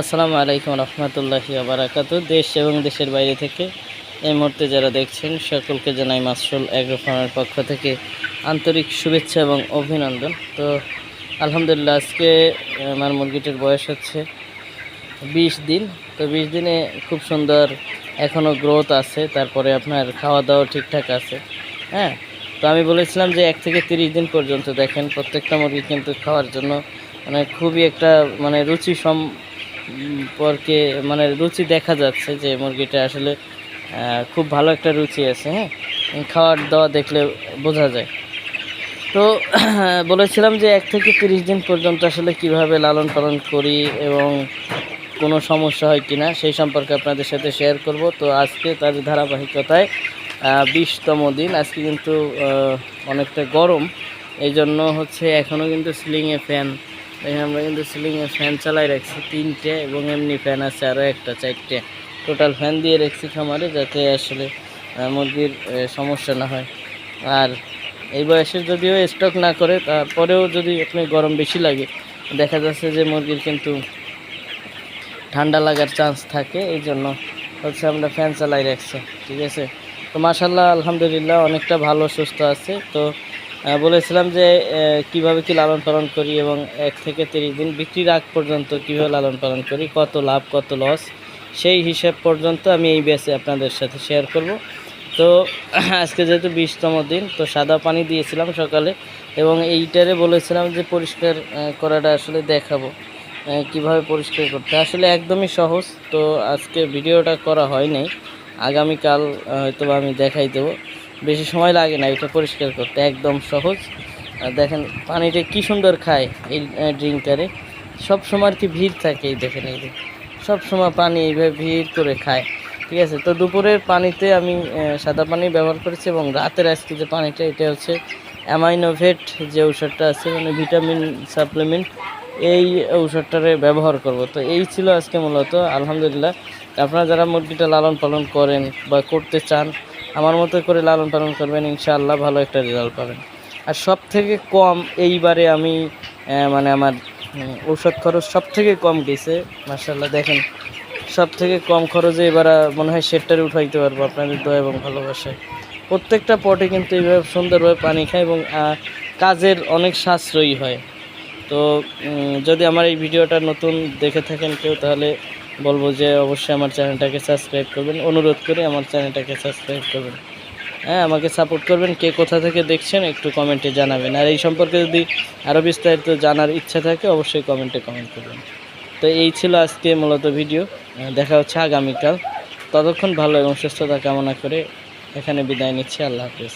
আসসালামু আলাইকুম রহমতুল্লাহি আবরাকাত দেশ এবং দেশের বাইরে থেকে এই মুহূর্তে যারা দেখছেন, সকলকে জানাই মাসরুল অ্যাগ্রো ফার্মের পক্ষ থেকে আন্তরিক শুভেচ্ছা এবং অভিনন্দন। তো আলহামদুলিল্লাহ, আজকে আমার মুরগিটির বয়স হচ্ছে বিশ দিন। তো বিশ দিনে খুব সুন্দর এখনও গ্রোথ আছে, তারপরে আপনার খাওয়া দাওয়া ঠিকঠাক আছে হ্যাঁ? তো আমি বলেছিলাম যে এক থেকে তিরিশ দিন পর্যন্ত দেখেন, প্রত্যেকটা মুরগি কিন্তু খাওয়ার জন্য মানে খুবই একটা মানে রুচি সম্পর্কে মানে রুচি দেখা যাচ্ছে যে মুরগিটা আসলে খুব ভালো একটা রুচি আছে হ্যাঁ? খাওয়ার দাওয়া দেখলে বোঝা যায়। তো, বলেছিলাম যে এক থেকে তিরিশ দিন পর্যন্ত আসলে কীভাবে লালন পালন করি এবং কোনো সমস্যা হয় কি না সেই সম্পর্কে আপনাদের সাথে শেয়ার করব। তো আজকে তার ধারাবাহিকতায় বিশতম দিন। আজকে কিন্তু অনেকটা গরম। এই জন্য হচ্ছে এখনও কিন্তু সিলিংয়ে ফ্যান দেখেন, আমরা কিন্তু সিলিংয়ে ফ্যান চালাই রাখছি তিনটে এবং এমনি ফ্যান আছে আরও একটা, চারটে। টোটাল ফ্যান দিয়ে রাখছি খামারে যাতে আসলে মুরগির সমস্যা না হয়। আর এই বয়সে যদিও স্টক না করে, তারপরেও যদি আপনি গরম বেশি লাগে, দেখা যাচ্ছে যে মুরগির কিন্তু ঠান্ডা লাগার চান্স থাকে, এই জন্য হচ্ছে আমরা ফ্যান চালাই রাখছি, ঠিক আছে? তো মাসাল্লাহ আলহামদুলিল্লাহ, অনেকটা ভালো, সুস্থ আছে। তো বলেছিলাম যে কীভাবে কি লালন পালন করি এবং এক থেকে তিরিশ দিন বিক্রির আগ পর্যন্ত কীভাবে লালন পালন করি কত লাভ কত লস সেই হিসাব পর্যন্ত আমি এই ব্যাচে আপনাদের সাথে শেয়ার করব। তো আজকে যেহেতু বিশতম দিন তো সাদা পানি দিয়েছিলাম সকালে এবং এইটারে বলেছিলাম যে পরিষ্কার করাটা আসলে দেখাবো কীভাবে পরিষ্কার করতে আসলে একদমই সহজ তো আজকে ভিডিওটা করা হয়নি আগামীকাল আহ, হয়তো আমি দেখাই দেবো। বেশি সময় লাগে না এটা পরিষ্কার করতে, একদম সহজ। দেখেন পানিটা কি সুন্দর খায় এই ড্রিঙ্কারে। সব সময় কি ভিড় থাকে এই দেখেন এই সব সময় পানি এইভাবে ভিড় করে খায়। ঠিক আছে, তো দুপুরের পানিতে আমি সাদা পানি ব্যবহার করেছি এবং রাতের আজকে যে পানিটা, এটা হচ্ছে অ্যামাইনোভেট যে ঔষধটা আছে মানে ভিটামিন সাপ্লিমেন্ট, এই ঔষধটারে ব্যবহার করব। তো এই ছিল আজকে মূলত। আলহামদুলিল্লাহ। আপনারা যারা মুরগিটা লালন পালন করেন বা করতে চান আমার মতো করে লালন পালন করবেন ইনশাআল্লাহ ভালো একটা রেজাল্ট পাবেন। আর সব থেকে কম এইবারে আমি মানে আমার উম, ঔষধ খরচ সব থেকে কম গেছে মার্শাল্লাহ দেখেন সব থেকে কম খরচে এবার মনে হয় শেডটারে উঠাইতে পারব আপনাদের দয়া এবং ভালোবাসায়। প্রত্যেকটা পটে কিন্তু এইভাবে সুন্দরভাবে পানি খায় এবং কাজের অনেক সাশ্রয়ী হয়। তো যদি আমার এই ভিডিওটা নতুন দেখে থাকেন কেউ তাহলে বলব যে অবশ্যই আমার চ্যানেলটাকে সাবস্ক্রাইব করবেন। অনুরোধ করে আমার চ্যানেলটাকে সাবস্ক্রাইব করবেন। হ্যাঁ আমাকে সাপোর্ট করবেন। কে কোথা থেকে দেখছেন একটু কমেন্টে জানাবেন। আর এই সম্পর্কে যদি আরও বিস্তারিত জানার ইচ্ছা থাকে, অবশ্যই কমেন্টে কমেন্ট করবেন। তো এই ছিল আজকে মূলত ভিডিও। দেখা হচ্ছে আগামীকাল। ততক্ষণ ভালো এবং সুস্থতা কামনা করে এখানে বিদায় নিচ্ছি। আল্লাহ হাফেজ।